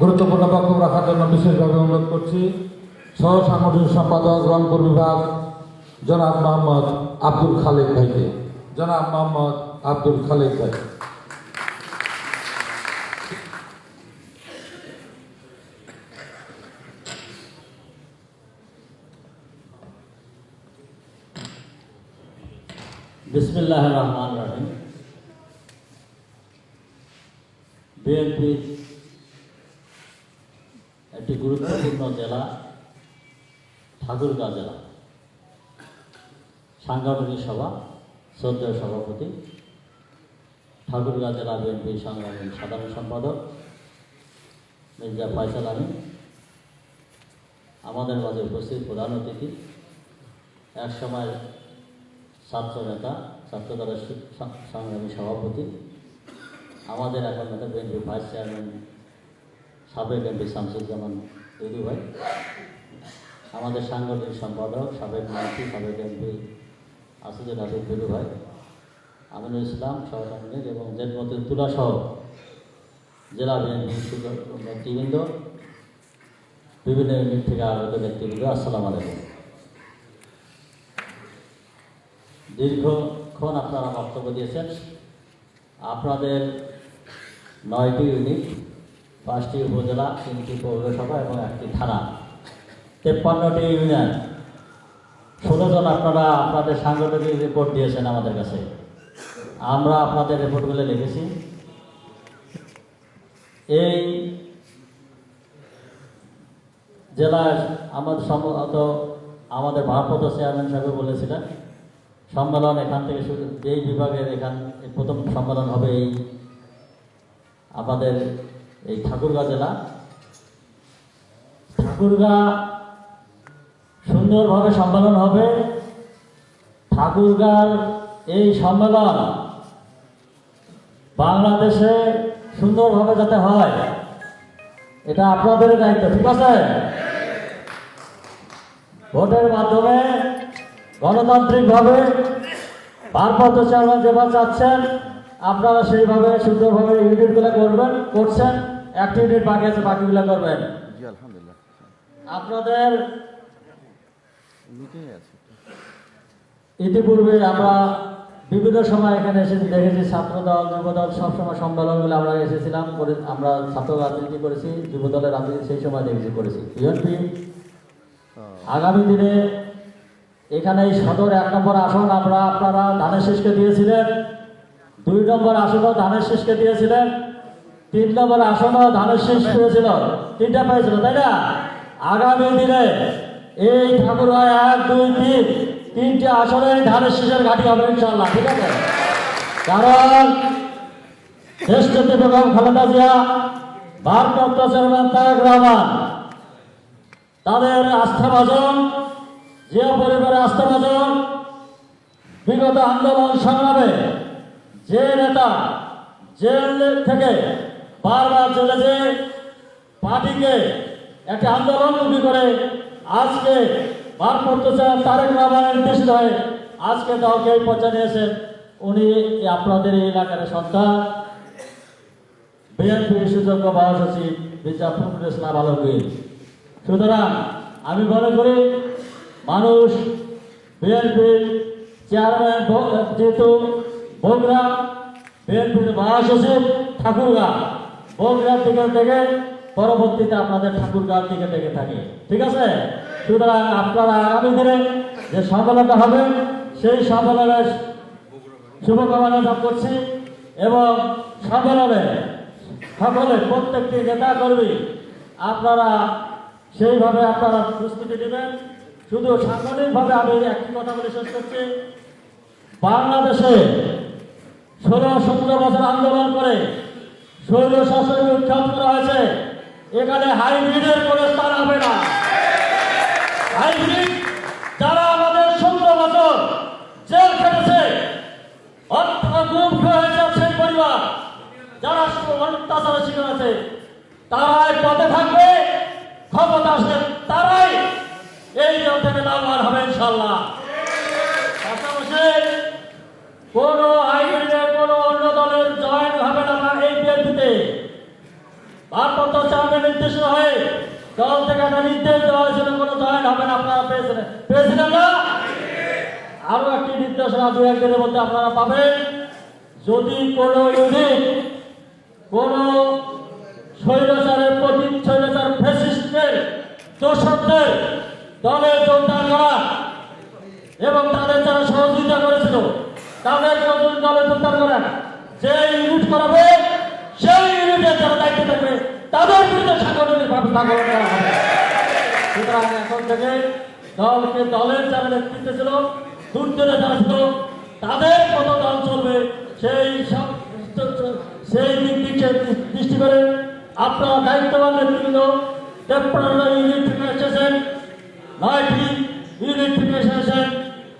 গুরুত্বপূর্ণ বক্তব্য রাখার জন্য বিশেষভাবে অনুরোধ করছি সহ সাংগঠনিক সম্পাদক, রংপুর বিভাগ, জনাব মোহাম্মদ আব্দুল খালেক ভাইকে। জনাব মোহাম্মদ আব্দুল খালেক ভাই। বিসমিল্লাহ রহমান রহিম। বিএনপি একটি গুরুত্বপূর্ণ জেলা ঠাকুরগাঁ জেলা। সাংগঠনিক সভা, শ্রদ্ধেয় সভাপতি ঠাকুরগাঁ জেলা বিএনপি সংগ্রামী সাধারণ সম্পাদক মির্জা ফয়সাল আমিন আমাদের মাঝে উপস্থিত প্রধান অতিথি, এক সময় ছাত্র নেতা, ছাত্র দলের সংগ্রামী সভাপতি, আমাদের এখন নেতা বিএনপি ভাইস চেয়ারম্যান সাবেক এমপি শামসুজ্জামান দুদু ভাই, আমাদের সাংগঠনিক সম্পাদক সাবেক মন্ত্রী, সাবেক এমপি আসিদুল হাবিব দুদু ভাই, আমিনুল ইসলাম সহসাংগঠনিক এবং জেনমতি তুলা সহ জেলা নেতৃবৃন্দ, বিভিন্ন ইউনিট থেকে আগত নেতৃবৃন্দ আসসালাম আলাইকুম। দীর্ঘক্ষণ আপনারা বক্তব্য দিয়েছেন। আপনাদের নয়টি ইউনিট পাঁচটি উপজেলা, তিনটি পৌরসভা এবং একটি থানা। তেপ্পান্নটি ইউনিয়ন। ষোলো জন আপনারা আপনাদের সাংগঠনিক রিপোর্ট দিয়েছেন আমাদের কাছে। আমরা আপনাদের রিপোর্টগুলো লিখেছি। এই জেলার আমাদের সম্ভবত আমাদের ভারপ্রাপ্ত চেয়ারম্যান সাহেব বলেছিলেন, সম্মেলন এখান থেকে শুরু, যেই বিভাগের এখান, প্রথম সম্মেলন হবে এই আমাদের এই ঠাকুরগাঁ জেলা। ঠাকুরগাঁ সুন্দরভাবে সম্মেলন হবে। ঠাকুরগাঁর এই সম্মেলন বাংলাদেশে সুন্দরভাবে যাতে হয়, এটা আপনাদের দায়িত্ব, ঠিক আছে? ভোটের মাধ্যমে গণতান্ত্রিকভাবে ভারপ্রাপ্ত চেয়ারম্যান যেভাবে চাচ্ছেন আপনারা সেইভাবে সুন্দরভাবে ইউনিটগুলো করবেন করছেন একটি ইউনিট বাকি আছে বাকিগুলো করবেন। আলহামদুলিল্লাহ। আপনাদের ইতিপূর্বে আমরা বিভিন্ন সময় এখানে এসে দেখেছি ছাত্র দল যুব দল সবসময় সম্মেলনগুলো আমরা এসেছিলাম করে আমরা ছাত্র রাজনীতি করেছি যুব দলের রাজনীতি সেই সময় দেখেছি করেছি। বিএনপি আগামী দিনে এখানে এই সদর এক নম্বর আসন আমরা আপনারা ধানের শীষকে দিয়েছিলেন। দুই নম্বর আসনও ধানের শীষকে দিয়েছিলেন। তিন নম্বর আসনও ধানের শীষ পেয়েছিল তিনটা পেয়েছিল, তাই না? আগামী দিনে এই ঠাকুর এক, দুই, তিন, তিনটে আসনে ধানের শীষের ঘাটি হবে ইনশাল্লাহ ঠিক আছে? কারণ নেত্রী বেগম খালেদা জিয়া ভারপ্রাপ্ত চেয়ারম্যান তারেক রহমান। তাদের আস্থাভাজন জিয়া পরিবারের আস্থাভাজন বিগত আন্দোলন সংগ্রামে যে নেতা জেল থেকে বারবার চলে যে পার্টিকে একটা আন্দোলনমুখী করে আজকে ভারপ্রাপ্ত তারেক রহমানের নির্দেশিত হয়ে আজকে দলকে এই পর্যায়ে নিয়েছেন উনি আপনাদের এই এলাকার সন্তান। বিএনপির সুযোগ্য মহাসচিব মির্জা ফখরুল ইসলাম আলমগীর। সুতরাং আমি মনে করি মানুষ বিএনপির চেয়ারম্যান যেহেতু বগুড়া বিএনপির মহাসচিব ঠাকুরগাঁ। বগুড়ার দিকে থেকে পরবর্তীতে আপনাদের ঠাকুরগাঁর দিকে থেকে থাকে। ঠিক আছে? সুতরাং আপনারা আগামী দিনে যে সম্মেলনটা হবে, সেই সম্মেলনের শুভকামনা জ্ঞাপন করছি এবং সম্মেলনে সকলে, প্রত্যেকটি নেতা কর্মী, আপনারা সেইভাবে আপনারা প্রস্তুতি নেবেন। শুধু সাংগঠনিকভাবে আমি একটি কথা বলে শেষ করছি। বাংলাদেশে ষোলো সতেরো বছর আন্দোলন করে শৈল শাসনকে উৎখাত করা হয়েছে। এখানে হাইব্রিডের কোনো স্থান হবে না। হাইব্রিড যারা আমাদের ষোলো বছর জেল খেটেছে গুম হয়েছে সেই পরিবার। যারা অত্যাচারের শিকার আছে, তারাই পথে থাকবে, ক্ষমতা আসলে তারাই এই দল থেকে লাভবান হবে ইনশাল্লাহ পাশাপাশি কোনো ভারপ্রাপ্ত চাপের নির্দেশ হয়ে দল থেকে একটা নির্দেশ দেওয়া হয়েছিল, কোনো জয়েন হবে না, আপনারা পেয়েছিলেন। পেয়েছিলেন না? আরও একটি নির্দেশনা দু একদিনের মধ্যে আপনারা পাবেন। যদি কোনো ইউনিট, কোনো স্বৈরাচারের প্রতি স্বৈরাচার ফেসিস্টের দোষকদের দলে যোগদান করা এবং তাদের যারা সহযোগিতা করেছিল, তাদের দলে যোগদান করেন? যে ইউনিট করাবে, সেই ইউনিটের যারা দায়িত্ব তাদের বিরুদ্ধে সাংগঠনিক ব্যবস্থা গ্রহণ করা হবে। সুতরাং এখন থেকে দলকে দলের যারা নেতৃত্ব ছিল দুর্যোগে যারা তাদের কত দল চলবে সেই সব সেই দিক দিকে দৃষ্টি করে আপনারা দায়িত্ববান নেতৃত্ব তেপ্পান্ন ইউনিট থেকে এসেছেন নয়টি ইউনিট থেকে এসেছেন।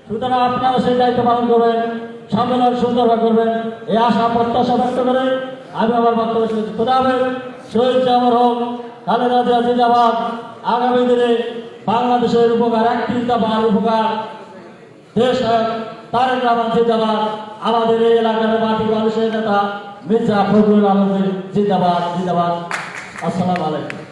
সুতরাং আপনারা সেই দায়িত্ব পালন করবেন, সম্মেলন সুন্দরভাবে করবেন। এই আশা প্রত্যাশা ব্যক্ত করে আমি আমার বক্তব্য হাফেজ শহীদ জামর হোক খালেদা জিয়া জিন্দাবাদ আগামী দিনে বাংলাদেশের উপকার, একটি দফার উপকার। দেশ তারেক রহমান জিন্দাবাদ। আমাদের এই এলাকার মাটি মানুষের নেতা মির্জা ফখরুল আলমের জিন্দাবাদ জিন্দাবাদ। আসসালামু আলাইকুম।